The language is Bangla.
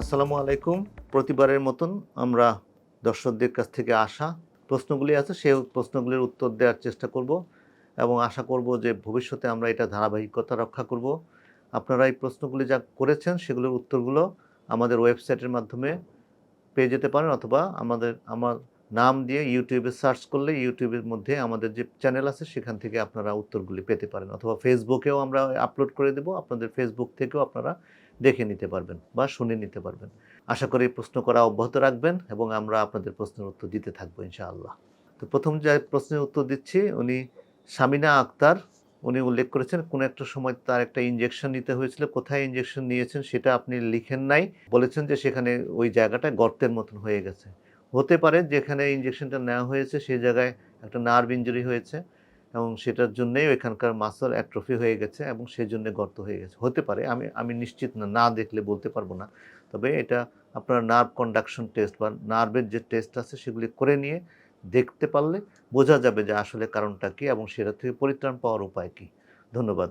আসসালামু আলাইকুম। প্রতিবারের মতন আমরা দর্শকদের কাছ থেকে আসা প্রশ্নগুলি আছে সেই প্রশ্নগুলির উত্তর দেওয়ার চেষ্টা করব এবং আশা করব যে ভবিষ্যতে আমরা এটা ধারাবাহিকতা রক্ষা করব। আপনারা এই প্রশ্নগুলি যা করেছেন, সেগুলোর উত্তরগুলো আমাদের ওয়েবসাইটের মাধ্যমে পেয়ে যেতে পারেন অথবা আমাদের, আমার নাম দিয়ে ইউটিউবে সার্চ করলে ইউটিউবের মধ্যে আমাদের যে চ্যানেল আছে, সেখান থেকে আপনারা উত্তরগুলি পেতে পারেন। অথবা ফেসবুকেও আমরা আপলোড করে দেব, আপনাদের ফেসবুক থেকেও আপনারা দেখে নিতে পারবেন বা শুনে নিতে পারবেন। আশা করি প্রশ্ন করা অব্যাহত রাখবেন এবং আমরা আপনাদের প্রশ্নের উত্তর দিতে থাকব ইনশাআল্লাহ। তো প্রথম যে প্রশ্নের উত্তর দিচ্ছি, উনি সামিনা আক্তার, উনি উল্লেখ করেছেন, কোন একটা সময় তার একটা ইঞ্জেকশন নিতে হয়েছিল। কোথায় ইঞ্জেকশন নিয়েছেন সেটা আপনি লিখেন নাই। বলেছেন যে সেখানে ওই জায়গাটা গর্তের মতন হয়ে গেছে। হতে পারে যেখানে ইঞ্জেকশনটা নেওয়া হয়েছে, সেই জায়গায় একটা নার্ভ ইঞ্জুরি হয়েছে এবং সেটার জন্যেই ওইখানকার মাসল অ্যাট্রফি হয়ে গেছে এবং সেই জন্য গর্ত হয়ে গেছে। হতে পারে, আমি আমি নিশ্চিত না না দেখলে বলতে পারব না। তবে এটা আপনার নার্ভ কন্ডাকশন টেস্ট বা নার্ভের যে টেস্ট আছে, সেগুলি করে নিয়ে দেখতে পারলে বোঝা যাবে যে আসলে কারণটা কী এবং সেটা থেকে পরিত্রাণ পাওয়ার উপায় কী। ধন্যবাদ।